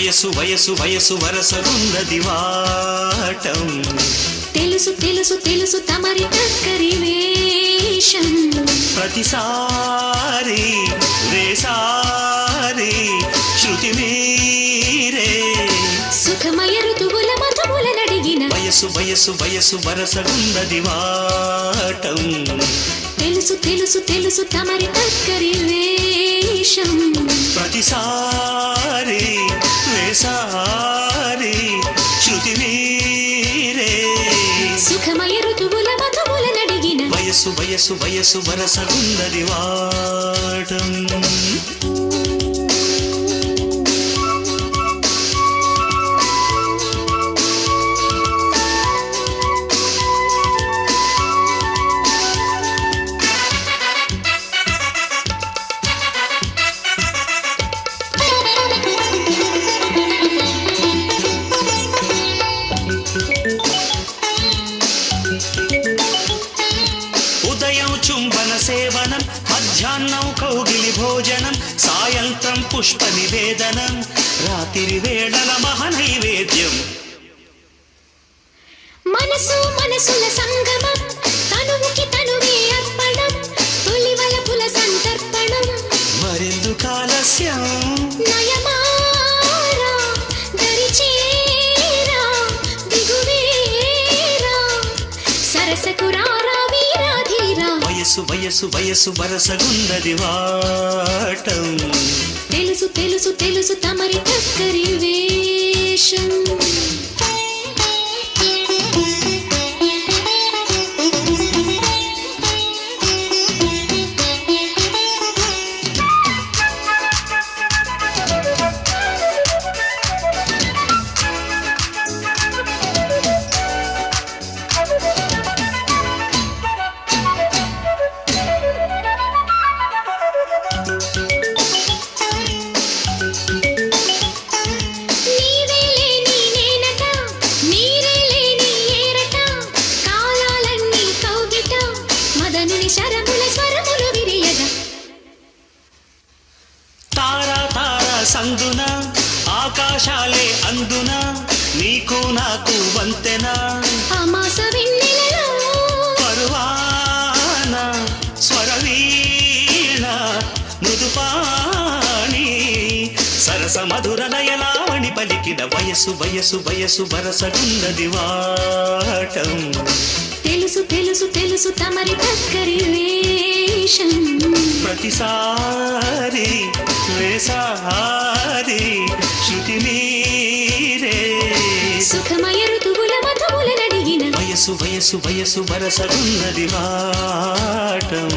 వయసు వయసు వయసు వరసగున్నది వాటం. తెలుసు తెలుసు తెలుసు తమరి టక్కరి వేషం. ప్రతిసారి వేసారి శృతి మీరే. సుఖమయ ఋతువుల మధువుల నడిగిన వయసు వయసు వయసు వరసగున్నది వాటం. తెలుసు తెలుసు తెలుసు తమరి టక్కరి వేషం. సుఖమయ ఋతువుల మధువుల నడిగిన వయసు వయసు వయసు వరస వరసగున్నది వాటం పుష్ప నివేదనం రాత్రి వేళల మహనైవేద్యం. మనసు మనసుల సంగమం తనువుకి తనువే అర్పణం సంతర్పణం. నయమారా దరిచేరా దిగువేరా సరసకు రారా వీరాధీరా వయసు వయసు వయసు వరసగున్నది వాటం తెలుసు తెలుసు తమరి టక్కరి వేషం. Thank you. సందున ఆకాశాలే అందున? నీకు నాకు వంతెన? పరువాన స్వరవీణ మృదుపాణి సరస మధుర లయలావణి పలికిన వయసు వయసు వయసు వరసగున్నది వాటం. తెలుసు తెలుసు తెలుసు తమరి టక్కరి వేషం. ప్రతిసారి వేసారి శృతి మీరే సుఖమయ ఋతువుల మధువుల నడిగిన వయసు వయసు వయసు వరసగున్నది వాటం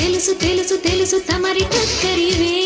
తెలుసు తెలుసు తెలుసు తమరి టక్కరి వేషం